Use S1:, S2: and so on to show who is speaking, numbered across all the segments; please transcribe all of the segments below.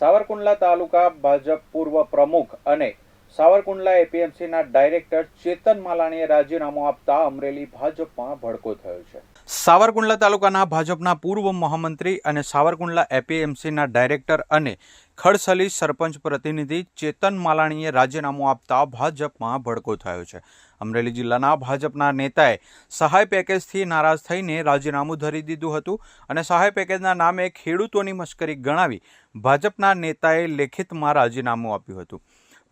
S1: સાવરકુંડલા તાલુકા ભાજપ પૂર્વ પ્રમુખ અને સાવરકુંડલા એપીએમસીના ડાયરેક્ટર ચેતન માલાણીએ રાજીનામું આપતા અમરેલી ભાજપમાં ભડકો થયો છે. સાવરકુંડલા તાલુકાના ભાજપના પૂર્વ મહામંત્રી અને સાવરકુંડલા એપીએમસીના ડાયરેક્ટર અને ખડસલી સરપંચ પ્રતિનિધિ ચેતન માલાણીએ રાજીનામું આપતા ભાજપમાં ભડકો થયો છે. અમરેલી જિલ્લાના ભાજપના નેતાએ સહાય પેકેજથી નારાજ થઈને રાજીનામું ધરી દીધું હતું અને સહાય પેકેજના નામે ખેડૂતોની મશ્કરી ગણાવી ભાજપના નેતાએ લેખિતમાં રાજીનામું આપ્યું હતું.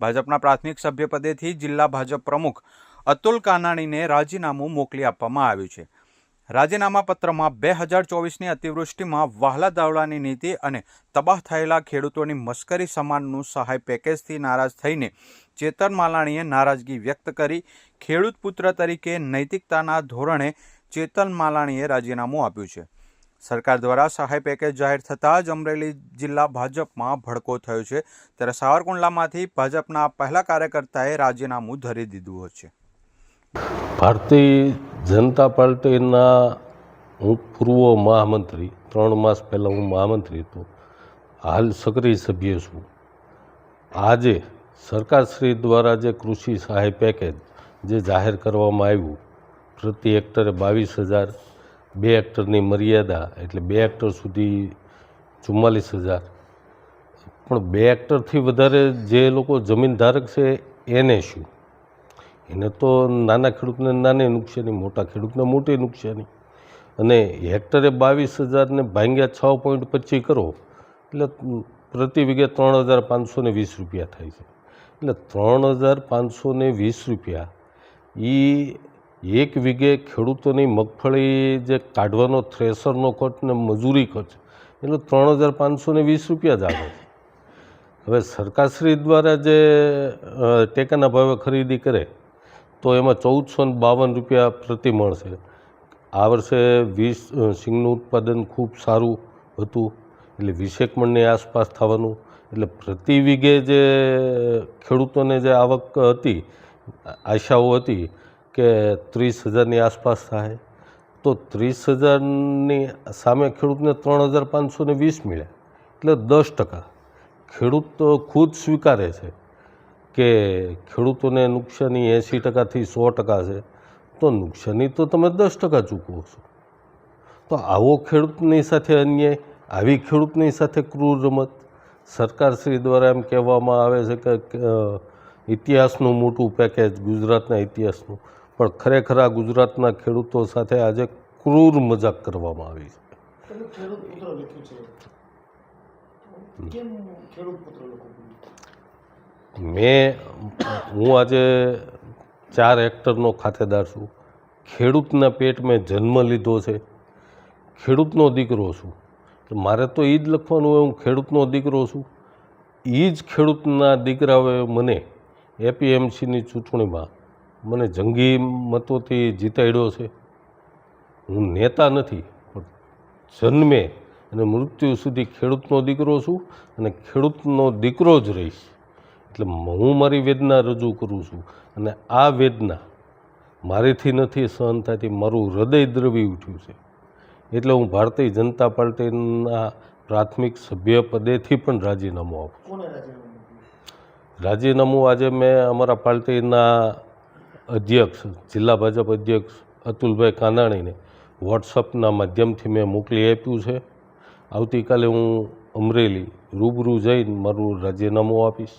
S1: ભાજપના પ્રાથમિક સભ્યપદેથી જિલ્લા ભાજપ પ્રમુખ અતુલ કાનાણીને રાજીનામું મોકલી આપવામાં આવ્યું છે. રાજીનામા પત્રમાં બે હજાર ચોવીસની અતિવૃષ્ટિમાં વહાલા દાવડાની નીતિ અને તબાહ થયેલા ખેડૂતોની મશ્કરી સમાનનું સહાય પેકેજથી નારાજ થઈને ચેતન માલાણીએ નારાજગી વ્યક્ત કરી ખેડૂત પુત્ર તરીકે નૈતિકતાના ધોરણે ચેતન માલાણીએ રાજીનામું આપ્યું છે. સરકાર દ્વારા સહાય પેકેજ જાહેર થતાં જ અમરેલી જિલ્લા ભાજપમાં ભડકો થયો છે. ત્યારે સાવરકુંડલામાંથી ભાજપના પહેલા કાર્યકર્તાએ રાજીનામું ધરી દીધું છે.
S2: ભારતીય જનતા પાર્ટીના હું પૂર્વ મહામંત્રી, ત્રણ માસ પહેલાં હું મહામંત્રી હતો. હાલ સક્રિય સભ્ય છું. આજે સરકારશ્રી દ્વારા જે કૃષિ સહાય પેકેજ જે જાહેર કરવામાં આવ્યું, પ્રતિ હેક્ટરે બાવીસ હજાર, બે હેક્ટરની મર્યાદા એટલે બે હેક્ટર સુધી ચુમ્માલીસ હજાર. પણ બે હેક્ટરથી વધારે જે લોકો જમીન ધારક છે, એને શું? એને તો નાના ખેડૂતને નાની નુકસાની, મોટા ખેડૂતને મોટી નુકસાની. અને હેક્ટરે બાવીસ હજારને ભાંગ્યા છ પોઈન્ટ પચીસ કરો, એટલે પ્રતિ વીઘે ત્રણ હજાર પાંચસો ને વીસ રૂપિયા થાય છે. એટલે ત્રણ હજાર પાંચસો ને વીસ રૂપિયા એ એક વીઘે ખેડૂતોની મગફળી જે કાઢવાનો થ્રેસરનો ખર્ચ ને મજૂરી ખર્ચ, એટલે ત્રણ હજાર પાંચસો ને વીસ રૂપિયા જ આવે છે. હવે સરકારશ્રી દ્વારા જે ટેકાના ભાવે ખરીદી કરે તો એમાં ચૌદસો ને બાવન રૂપિયા પ્રતિ છે. આ વર્ષે વીસ સિંગનું ઉત્પાદન ખૂબ સારું હતું. એટલે વીસેક મણની આસપાસ થવાનું. એટલે પ્રતિ વીઘે જે ખેડૂતોને જે આવક હતી, આશાઓ હતી કે ત્રીસ હજારની આસપાસ થાય, તો ત્રીસ હજારની સામે ખેડૂતને ત્રણ હજાર પાંચસો વીસ મળ્યા. એટલે દસ ટકા. ખેડૂત ખુદ સ્વીકારે છે. કે ખેડૂતોને નુકસાની એંસી ટકાથી સો ટકા છે તો નુકસાની તો તમે દસ ટકા ચૂકવો છો. તો આવો ખેડૂતની સાથે અન્યાય આવી ખેડૂતની સાથે ક્રૂર રમત. સરકારશ્રી દ્વારા એમ કહેવામાં આવે છે કે ઇતિહાસનું મોટું પેકેજ ગુજરાતના ઇતિહાસનું. પણ ખરેખર આ ગુજરાતના ખેડૂતો સાથે આજે ક્રૂર મજાક કરવામાં આવી છે. મેં હું આજે ચાર હેક્ટરનો ખાતેદાર છું. ખેડૂતના પેટ મેં જન્મ લીધો છે. ખેડૂતનો દીકરો છું. મારે તો એ જ લખવાનું હોય, હું ખેડૂતનો દીકરો છું. એ જ ખેડૂતના દીકરાઓએ મને એપીએમસીની ચૂંટણીમાં મને જંગી મતોથી જીતાડ્યો છે. હું નેતા નથી, પણ જન્મે અને મૃત્યુ સુધી ખેડૂતનો દીકરો છું અને ખેડૂતનો દીકરો જ રહીશ. એટલે હું મારી વેદના રજૂ કરું છું અને આ વેદના મારીથી નથી સહન થતી મારું હૃદય દ્રવી ઉઠ્યું છે. એટલે હું ભારતીય જનતા પાર્ટીના પ્રાથમિક સભ્ય પદેથી પણ રાજીનામું આપું
S3: રાજીનામું
S2: રાજીનામું આજે મેં અમારા પાર્ટીના અધ્યક્ષ જિલ્લા ભાજપ અધ્યક્ષ અતુલભાઈ કાનાણીને વોટ્સઅપના માધ્યમથી મેં મોકલી આપ્યું છે. આવતીકાલે હું અમરેલી રૂબરૂ જઈને મારું રાજીનામું આપીશ.